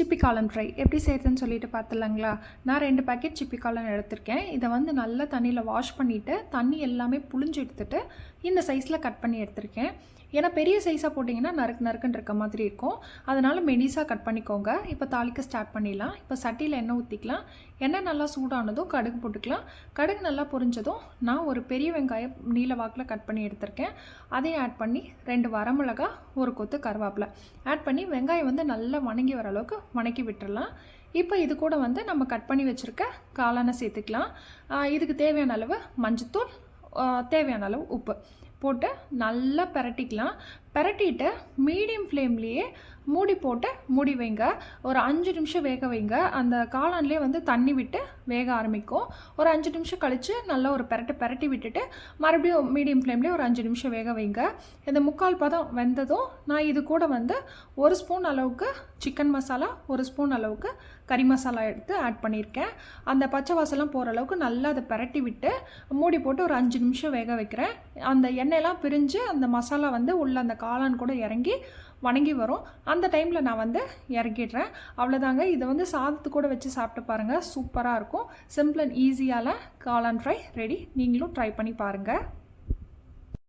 சிப்பி காளான் ஃப்ரை எப்படி செய்கிறதுன்னு சொல்லிட்டு பார்த்துலாங்களா நான் ரெண்டு பேக்கெட் சிப்பி காளான் எடுத்திருக்கேன். இதை வந்து நல்லா தண்ணியில் வாஷ் பண்ணிவிட்டு தண்ணி எல்லாமே புழிஞ்சு எடுத்துட்டு இந்த சைஸில் கட் பண்ணி எடுத்திருக்கேன். ஏன்னா பெரிய சைஸாக போட்டிங்கன்னா நறுக்கு நறுக்குன்னு இருக்க மாதிரி இருக்கும். அதனால் மெடிஸாக கட் பண்ணிக்கோங்க. இப்போ தாளிக்க ஸ்டார்ட் பண்ணிடலாம். இப்போ சட்டியில் எண்ணெய் ஊற்றிக்கலாம் எண்ணெய் நல்லா சூடானதும் கடுகு போட்டுக்கலாம். கடுகு நல்லா பொரிஞ்சதும் நான் ஒரு பெரிய வெங்காயம் நீல வாக்கில் கட் பண்ணி எடுத்திருக்கேன். அதையும் ஆட் பண்ணி ரெண்டு வரமிளகா ஒரு கொத்து கருவேப்பிலை. ஆட் பண்ணி வெங்காயம் வந்து நல்லா வணங்கி வர அளவுக்கு வணக்கி விட்டுடலாம் இப்போ இது கூட வந்து நம்ம கட் பண்ணி வச்சுருக்க காளானை சேர்த்துக்கலாம். இதுக்கு தேவையான அளவு மஞ்சத்தூள் தேவையான அளவு உப்பு. போட்டு நல்லா பிரட்டிக்கலாம். பிரட்டிட்டு மீடியம் ஃப்ளேம்லேயே மூடி போட்டு மூடி வைங்க. ஒரு அஞ்சு நிமிஷம் வேக வைங்க. அந்த காளான்லேயே வந்து தண்ணி விட்டு வேக ஆரம்பிக்கும். ஒரு அஞ்சு நிமிஷம் கழித்து நல்லா ஒரு பெரட்டு பெரட்டி விட்டுட்டு மறுபடியும் மீடியம் ஃப்ளேம்லேயே ஒரு அஞ்சு நிமிஷம் வேக வைங்க. இந்த முக்கால் பதம் வெந்ததும் நான் இது கூட வந்து ஒரு ஸ்பூன் அளவுக்கு சிக்கன் மசாலா ஒரு ஸ்பூன் அளவுக்கு கறி மசாலா எடுத்து ஆட் பண்ணியிருக்கேன். அந்த பச்சை வாசலாம் போகிற அளவுக்கு நல்லா அதை பெரட்டி விட்டு மூடி போட்டு ஒரு அஞ்சு நிமிஷம் வேக வைக்கிறேன். அந்த எண்ணெயெல்லாம் பிரிஞ்சு அந்த மசாலா வந்து உள்ள அந்த காளான் கூட இறங்கி வணங்கி வரும். அந்த டைமில் நான் வந்து இறக்கிடுறேன். அவ்வளோதாங்க இதை வந்து சாதத்து கூட வச்சு சாப்பிட்டு பாருங்கள் சூப்பராக இருக்கும். சிம்பிள் அண்ட் ஈஸியால் காளான் ஃப்ரை ரெடி நீங்களும் ட்ரை பண்ணி பாருங்கள்